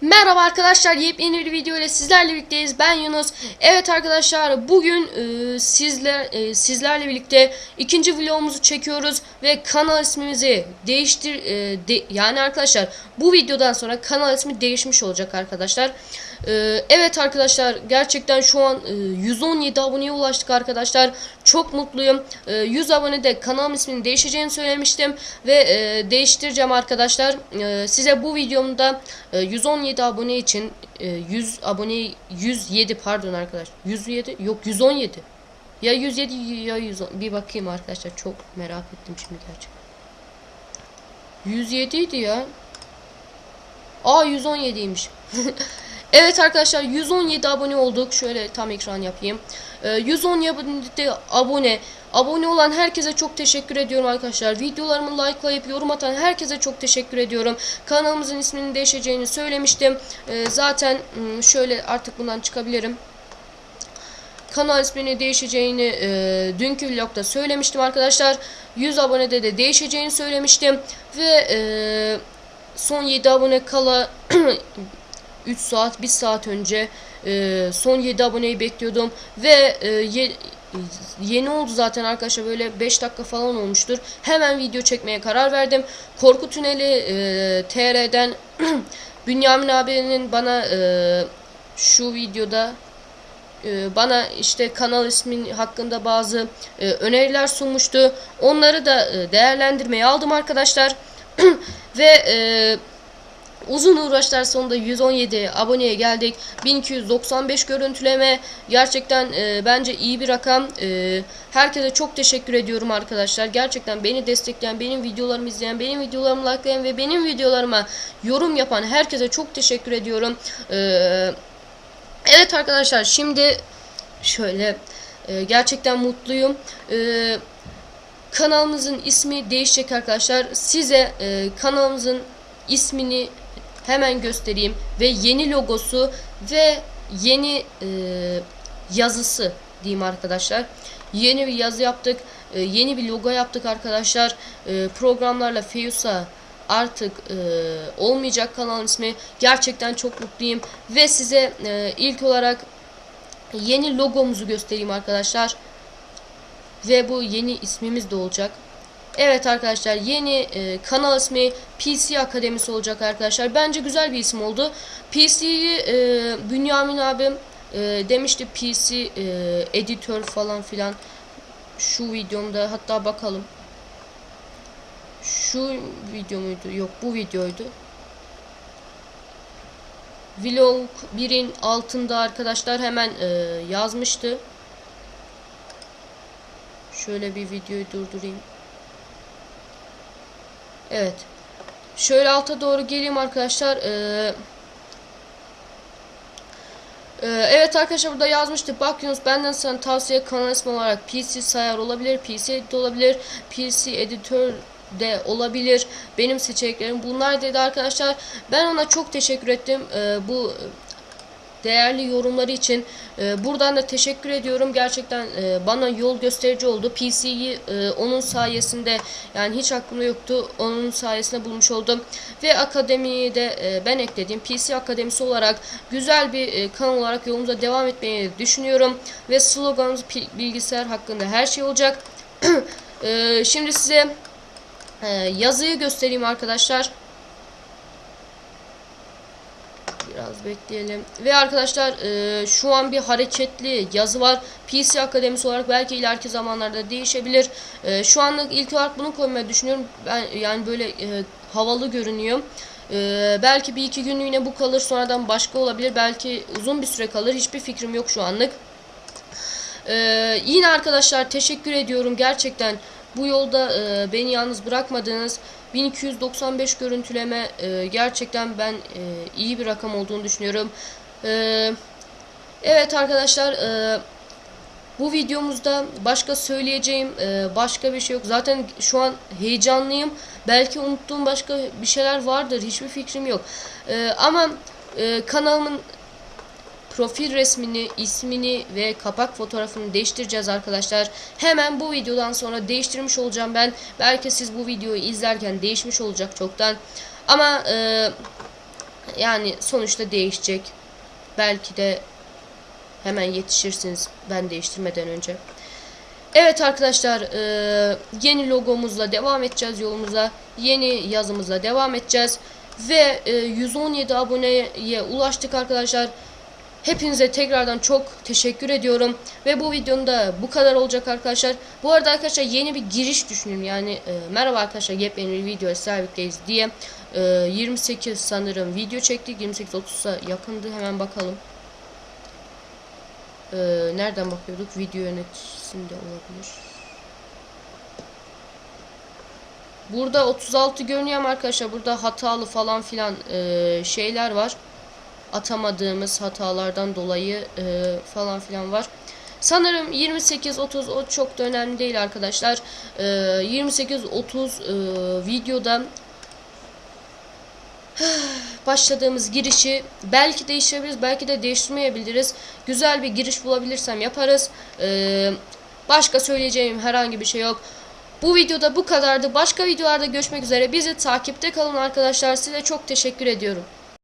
Merhaba arkadaşlar yepyeni bir video ile sizlerle birlikteyiz. Ben Yunus. Evet arkadaşlar bugün e, sizler e, sizlerle birlikte ikinci vlogumuzu çekiyoruz ve kanal ismimizi değiştir e, de- yani arkadaşlar bu videodan sonra kanal ismi değişmiş olacak arkadaşlar E, Evet arkadaşlar gerçekten şu an e, 117 aboneye ulaştık arkadaşlar. Çok mutluyum. E, 100 abonede kanalım isminin değişeceğini söylemiştim ve e, değiştireceğim arkadaşlar. E, size bu videomda e, 117 abone için e, 100 abone 107 pardon arkadaş 107 yok 117 ya 107 ya 110 bir bakayım arkadaşlar çok merak ettim şimdi gerçekten. 107 idi ya. Aa 117'ymiş Evet arkadaşlar 117 abone olduk. Şöyle tam ekran yapayım. Ee, 117 abone. Abone olan herkese çok teşekkür ediyorum arkadaşlar. Videolarımı likelayıp yorum atan herkese çok teşekkür ediyorum. Kanalımızın isminin değişeceğini söylemiştim. Ee, zaten hmm, şöyle artık bundan çıkabilirim. Kanal ismini değişeceğini e, dünkü vlogda söylemiştim arkadaşlar. 100 abonede de değişeceğini söylemiştim. Ve e, son 7 abone kala 3 saat 1 saat önce e, son 7 aboneyi bekliyordum ve e, ye- yeni oldu zaten arkadaşlar böyle 5 dakika falan olmuştur. Hemen video çekmeye karar verdim. Korku Tüneli e, TR'den Bünyamin abinin bana e, şu videoda e, bana işte kanal ismin hakkında bazı e, öneriler sunmuştu. Onları da e, değerlendirmeye aldım arkadaşlar. ve Uzun uğraşlar sonunda 117 aboneye geldik. 1295 görüntüleme. Gerçekten e, bence iyi bir rakam. E, herkese çok teşekkür ediyorum arkadaşlar. Gerçekten beni destekleyen, benim videolarımı izleyen, benim videolarımı likelayan ve benim videolarıma yorum yapan herkese çok teşekkür ediyorum. E, evet arkadaşlar şimdi şöyle e, gerçekten mutluyum. E, kanalımızın ismi değişecek arkadaşlar. Size e, kanalımızın ismini hemen göstereyim ve yeni logosu ve yeni e, yazısı diyeyim arkadaşlar. Yeni bir yazı yaptık. e, yeni bir logo yaptık arkadaşlar. E, programlarla Feyusa artık e, olmayacak kanalın ismi. Gerçekten çok mutluyum ve size e, ilk olarak yeni logomuzu göstereyim arkadaşlar. Ve bu yeni ismimiz de olacak. Evet arkadaşlar yeni e, kanal ismi PC Akademisi olacak arkadaşlar. Bence güzel bir isim oldu. PC'yi e, Bünyamin abim e, demişti PC e, editör falan filan. Şu videomda hatta bakalım. Şu video muydu? Yok bu videoydu. Vlog 1'in altında arkadaşlar hemen e, yazmıştı. Şöyle bir videoyu durdurayım. Evet. Şöyle alta doğru geleyim arkadaşlar. Ee, e, evet arkadaşlar burada yazmıştık. Bak Yunus benden sana tavsiye kanal ismi olarak PC sayar olabilir. PC edit olabilir. PC editör de olabilir. Benim seçeneklerim bunlar dedi arkadaşlar. Ben ona çok teşekkür ettim. Ee, bu değerli yorumları için e, buradan da teşekkür ediyorum. Gerçekten e, bana yol gösterici oldu. PC'yi e, onun sayesinde yani hiç aklımda yoktu. Onun sayesinde bulmuş oldum. Ve akademiyi de e, ben ekledim. PC Akademisi olarak güzel bir e, kanal olarak yolumuza devam etmeyi düşünüyorum. Ve sloganımız bilgisayar hakkında her şey olacak. E, şimdi size e, yazıyı göstereyim arkadaşlar. Biraz bekleyelim. Ve arkadaşlar e, şu an bir hareketli yazı var. PC Akademisi olarak belki ileriki zamanlarda değişebilir. E, şu anlık ilk olarak bunu koymayı düşünüyorum. Ben yani böyle e, havalı görünüyor. E, belki bir iki günlüğüne bu kalır. Sonradan başka olabilir. Belki uzun bir süre kalır. Hiçbir fikrim yok şu anlık. Ee, yine arkadaşlar teşekkür ediyorum gerçekten bu yolda e, beni yalnız bırakmadınız 1295 görüntüleme e, gerçekten ben e, iyi bir rakam olduğunu düşünüyorum. Ee, evet arkadaşlar e, bu videomuzda başka söyleyeceğim e, başka bir şey yok. Zaten şu an heyecanlıyım. Belki unuttuğum başka bir şeyler vardır. Hiçbir fikrim yok. E, ama e, kanalımın profil resmini, ismini ve kapak fotoğrafını değiştireceğiz arkadaşlar. Hemen bu videodan sonra değiştirmiş olacağım ben. Belki siz bu videoyu izlerken değişmiş olacak çoktan. Ama e, yani sonuçta değişecek. Belki de hemen yetişirsiniz ben değiştirmeden önce. Evet arkadaşlar e, yeni logomuzla devam edeceğiz yolumuza. Yeni yazımızla devam edeceğiz. Ve e, 117 aboneye ulaştık arkadaşlar. Hepinize tekrardan çok teşekkür ediyorum. Ve bu videonun da bu kadar olacak arkadaşlar. Bu arada arkadaşlar yeni bir giriş düşünün. Yani e, merhaba arkadaşlar yepyeni bir video servikteyiz diye. E, 28 sanırım video çektik. 28-30'a yakındı. Hemen bakalım. E, nereden bakıyorduk? Video yöneticisinde olabilir. Burada 36 görünüyor arkadaşlar burada hatalı falan filan e, şeyler var atamadığımız hatalardan dolayı e, falan filan var. Sanırım 28-30 o çok da önemli değil arkadaşlar. E, 28-30 e, videoda başladığımız girişi belki değiştirebiliriz, belki de değiştirmeyebiliriz. Güzel bir giriş bulabilirsem yaparız. E, başka söyleyeceğim herhangi bir şey yok. Bu videoda bu kadardı. Başka videolarda görüşmek üzere. Bizi takipte kalın arkadaşlar. Size çok teşekkür ediyorum.